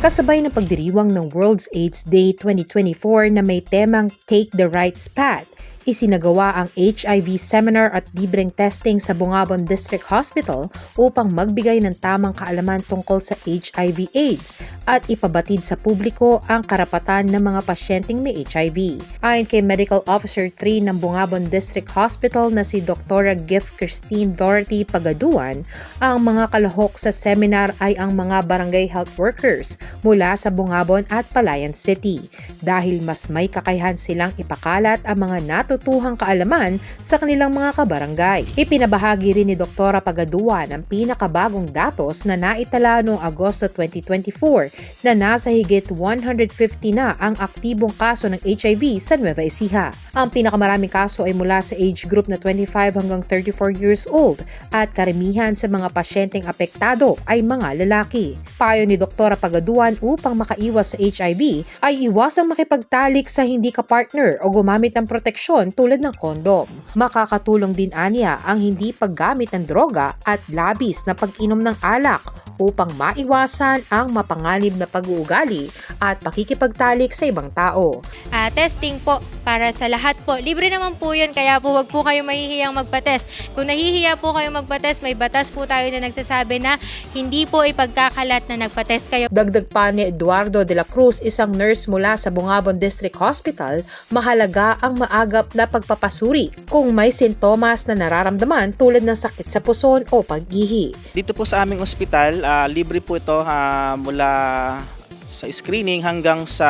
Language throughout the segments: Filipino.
Kasabay ng pagdiriwang ng World's AIDS Day 2024 na may temang Take the Right Path, isinagawa ang HIV seminar at libreng testing sa Bungabon District Hospital upang magbigay ng tamang kaalaman tungkol sa HIV AIDS at ipabatid sa publiko ang karapatan ng mga pasyenteng may HIV. Ayon kay Medical Officer 3 ng Bungabon District Hospital na si Dr. Gift Christine Dorothy Pagaduan, ang mga kalahok sa seminar ay ang mga barangay health workers mula sa Bungabon at Palayan City dahil mas may kakayahan silang ipakalat ang mga natutuhang kaalaman sa kanilang mga kabarangay. Ipinabahagi rin ni Dr. Pagaduan ang pinakabagong datos na naitala noong Agosto 2024 na nasa higit 150 na ang aktibong kaso ng HIV sa Nueva Ecija. Ang pinakamaraming kaso ay mula sa age group na 25 hanggang 34 years old at karamihan sa mga pasyenteng apektado ay mga lalaki. Payo ni Dr. Pagaduan upang makaiwas sa HIV ay iwasang makipagtalik sa hindi ka-partner o gumamit ng proteksyon tulad ng kondom. Makakatulong din aniya ang hindi paggamit ng droga at labis na pag-inom ng alak upang maiwasan ang mapanganib na pag-uugali at pakikipagtalik sa ibang tao. Ah, testing po para sa lahat po. Libre naman po yun, kaya po wag po kayo mahihiyang magpa-test. Kung nahihiya po kayo magpa-test, may batas po tayo na nagsasabi na hindi po ipagkakalat na nagpa-test kayo. Dagdag pa ni Eduardo de la Cruz, isang nurse mula sa Bungabon District Hospital, mahalaga ang maagap na pagpapasuri kung may sintomas na nararamdaman tulad ng sakit sa puson o pag-ihi. Dito po sa aming ospital, ah, libre po ito ah, mula sa screening hanggang sa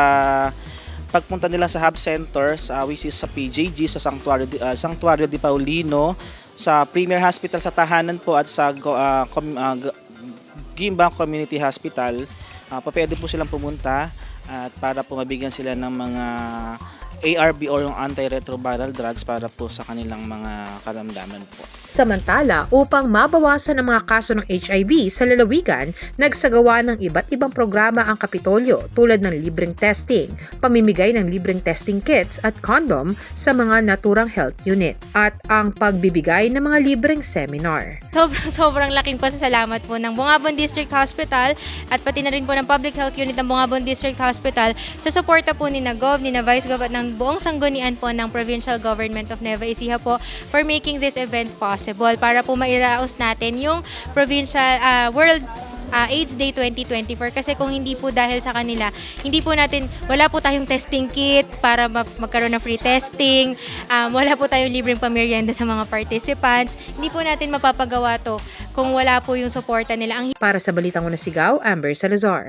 pagpunta nila sa hub centers uh, which is sa PJG, sa Sanctuario, ah, Sanctuario di Paulino, sa Premier Hospital sa Tahanan po at sa ah, com- G- Gimbang Community Hospital. Uh, pwede po silang pumunta at para po mabigyan sila ng mga ARB or yung antiretroviral drugs para po sa kanilang mga karamdaman po. Samantala, upang mabawasan ang mga kaso ng HIV sa lalawigan, nagsagawa ng iba't ibang programa ang Kapitolyo tulad ng libreng testing, pamimigay ng libreng testing kits at condom sa mga naturang health unit, at ang pagbibigay ng mga libreng seminar. Sobrang sobrang laking pasasalamat po ng Bungabon District Hospital at pati na rin po ng Public Health Unit ng Bungabon District Hospital sa suporta po ni na Gov, ni na Vice Gov at ng buong sanggunian po ng Provincial Government of Nueva Ecija po for making this event possible para po mairaos natin yung Provincial ah, World ah, AIDS Day 2024 kasi kung hindi po dahil sa kanila, hindi po natin, wala po tayong testing kit para ma- magkaroon ng free testing, um, wala po tayong libreng pamerienda sa mga participants, hindi po natin mapapagawa to kung wala po yung suporta nila. Ang Para sa Balitang Unasigaw, Amber Salazar.